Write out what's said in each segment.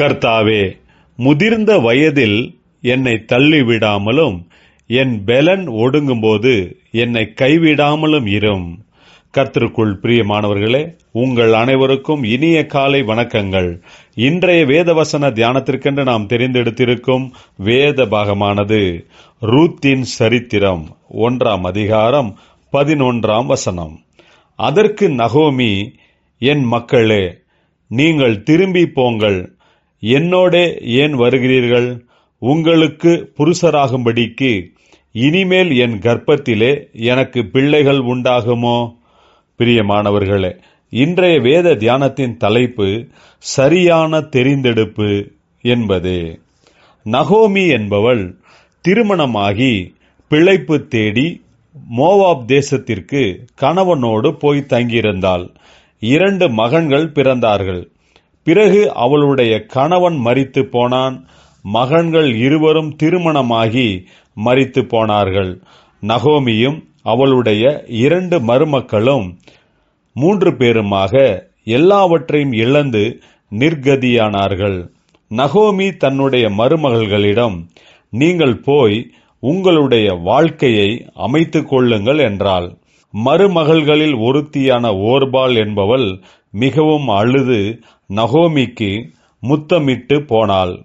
கர்த்தாவே முதிர்ந்த வயதில் என்னை தள்ளிவிடாமலும் என் பெலன் ஒடுங்கும்போது என்னை கைவிடாமலும் இரும். கர்த்தருக்குள் பிரியமானவர்களே உங்கள் அனைவருக்கும் இனிய காலை வணக்கங்கள். இன்றைய வேதவசன தியானத்திற்கென்று நாம் தெரிந்தெடுத்திருக்கும் வேத பாகமானது ரூத்தின் சரித்திரம் ஒன்றாம் அதிகாரம் பதினொன்றாம் வசனம். அதற்கு நகோமி என் மக்களே நீங்கள் திரும்பி போங்கள். என்னோடே ஏன் வருகிறீர்கள்? உங்களுக்கு புருஷராகும்படிக்கு இனிமேல் என் கர்ப்பத்திலே எனக்கு பிள்ளைகள் உண்டாகுமோ? பிரியமானவர்களே இன்றைய வேத தியானத்தின் தலைப்பு சரியான தெரிந்தெடுப்பு என்பது. நகோமி என்பவள் திருமணமாகி பிழைப்பு தேடி மோவாப் தேசத்திற்கு கணவனோடு போய் தங்கியிருந்தாள். இரண்டு மகன்கள் பிறந்தார்கள். பிறகு அவளுடைய கணவன் மறித்து போனான். மகன்கள் இருவரும் திருமணமாகி மறித்து போனார்கள். நகோமியும் அவளுடைய இரண்டு மருமக்களும் மூன்று பேருமாக எல்லாவற்றையும் இழந்து நிர்கதியானார்கள். நகோமி தன்னுடைய மருமகள்களிடம் நீங்கள் போய் உங்களுடைய வாழ்க்கையை அமைத்துக் கொள்ளுங்கள் என்றாள். மருமகள்களில் ஒருத்தியான ஓர்பால் என்பவள் மிகவும் அழுது நகோமிக்கு முத்தமிட்டு போனாள்.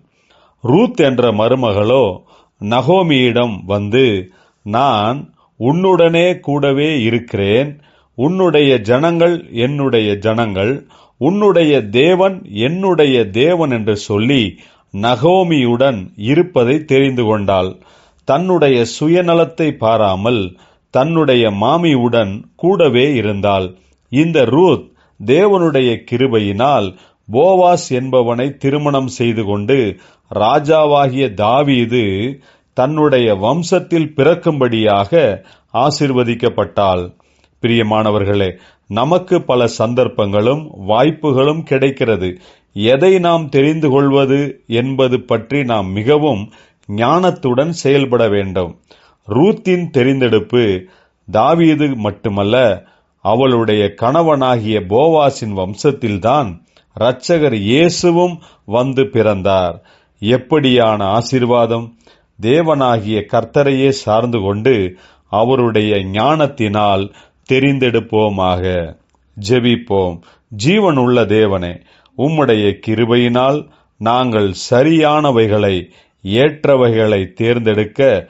ரூத் என்ற மருமகளோ நகோமியிடம் வந்து நான் உன்னுடனே கூடவே இருக்கிறேன். உன்னுடைய ஜனங்கள் என்னுடைய ஜனங்கள். உன்னுடைய தேவன் என்னுடைய தேவன் என்று சொல்லி நகோமியுடன் இருப்பதை தெரிந்து கொண்டாள். தன்னுடைய சுயநலத்தை பாராமல் தன்னுடைய மாமியுடன் கூடவே இருந்தாள். இந்த ரூத் தேவனுடைய கிருபையினால் போவாஸ் என்பவனை திருமணம் செய்து கொண்டு ராஜாவாகிய தாவீது தன்னுடைய வம்சத்தில் பிறக்கும்படியாக ஆசிர்வதிக்கப்பட்டாள். பிரியமானவர்களே நமக்கு பல சந்தர்ப்பங்களும் வாய்ப்புகளும் கிடைக்கிறது. எதை நாம் தெரிந்து கொள்வது என்பது பற்றி நாம் மிகவும் ஞானத்துடன் செயல்பட வேண்டும். ரூத்தின் தெரிந்தெடுப்பு தாவீது மட்டுமல்ல அவளுடைய கணவனாகிய போவாசின் வம்சத்தில்தான் இரட்சகர் இயேசுவும் வந்து பிறந்தார். எப்படியான ஆசிர்வாதம்? தேவனாகிய கர்த்தரையே சார்ந்து கொண்டு அவருடைய ஞானத்தினால் தெரிந்தெடுப்போமாக. ஜெபிப்போம். ஜீவனுள்ள தேவனே உம்முடைய கிருபையினால் நாங்கள் சரியானவைகளை ஏற்றவைகளை தேர்ந்தெடுக்க